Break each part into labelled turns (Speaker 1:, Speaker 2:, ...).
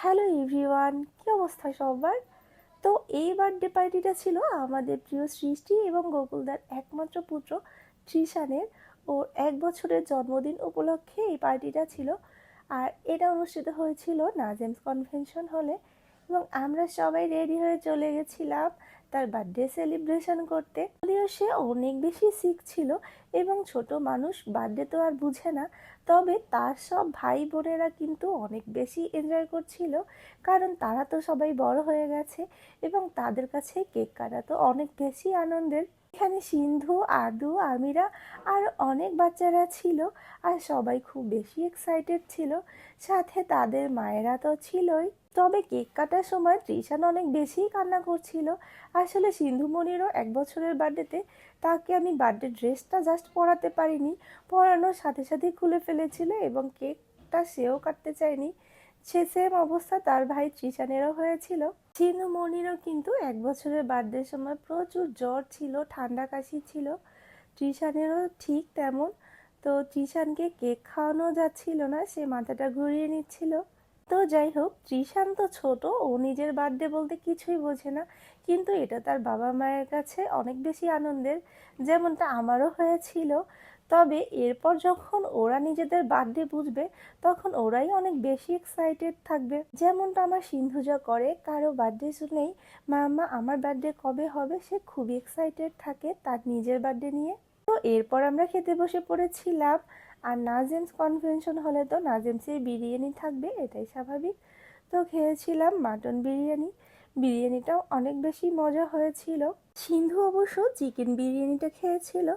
Speaker 1: Hello everyone, কী অবস্থা সবার? তো এই বার্থডে পার্টিটা ছিল আমাদের প্রিয় সৃষ্টি এবং গোকুলদার একমাত্র পুত্র ত্রিশানের ওর এক বছরের জন্মদিন উপলক্ষে এই পার্টিটা ছিল। আর এটা অনুষ্ঠিত হয়েছিল নাজেমস কনভেনশন হলে এবং আমরা সবাই রেডি হয়ে চলে গেছিলাম। তার বার্থডে সেলিব্রেশন করতে। যদিও সে অনেক বেশি সিক ছিল এবং ছোট মানুষ বার্থডে তো আর বুঝে না, তবে তার সব ভাই বোনেরা কিন্তু অনেক বেশি এনজয় করছিল, কারণ তারা তো সবাই বড় হয়ে গেছে এবং তাদের কাছে কেক কাটা তো অনেক বেশি আনন্দের। এখানে সিন্ধু, আদু, আমিরা আর অনেক বাচ্চারা ছিল আর সবাই খুব বেশি এক্সাইটেড ছিল। সাথে তাদের মায়েরা তো ছিলই। তবে কেক কাটার সময় তৃষান অনেক বেশি কান্না করছিল আসলে সিন্ধুমণিরও এক বছরের বার্থডেতে তাকে আমি বার্থডে ড্রেসটা জাস্ট পরাতে পারিনি। পরানোর সাথে সাথে খুলে ফেলেছিল এবং কেকটা সেও কাটতে চায়নি। সে সেম অবস্থা তার ভাই তৃষানেরও হয়েছিল। সিন্ধুমণিরও কিন্তু এক বছরের বার্থডের সময় প্রচুর জ্বর ছিল, ঠান্ডা কাশি ছিল। তৃষানেরও ঠিক তেমন। তো তৃষানকে কেক খাওয়ানো যাচ্ছিল না, সে মাথাটা ঘুরিয়ে নিচ্ছিল। তো যাই হোক তৃষান তো ছোট, ও নিজের বার্থডে বলতে কিছুই বোঝে না। কিন্তু এটা তার বাবা মায়ের কাছে অনেক বেশি আনন্দের, যেমনটা আমারও হয়েছিল। তবে এরপর যখন ওরা নিজেদের বার্থডে বুঝবে, তখন ওরাই অনেক বেশি এক্সাইটেড থাকবে। যেমনটা আমার সিন্ধুজা করে, কারও বার্থডে শুনেই মাম্মা, আমার বার্থডে কবে হবে? সে খুবই এক্সাইটেড থাকে তার নিজের বার্থডে নিয়ে। তো এরপর আমরা খেতে বসে পড়েছিলাম। আর নাজেমস কনভেনশন হলে তো নাজেমসের বিরিয়ানি থাকবে, এটাই স্বাভাবিক। তো খেয়েছিলাম মাটন বিরিয়ানি। বিরিয়ানিটাও অনেক বেশি মজা হয়েছিল। সিন্ধু অবশ্য চিকেন বিরিয়ানিটা খেয়েছিল।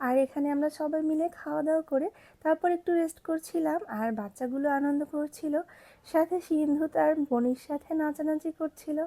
Speaker 1: আর এখানে আমরা সবাই মিলে খাওয়া দাওয়া করে তারপর একটু রেস্ট করছিলাম। আর বাচ্চাগুলো আনন্দ করছিল। সাথে সিন্ধু তার বোনের সাথে নাচানাচি করছিল।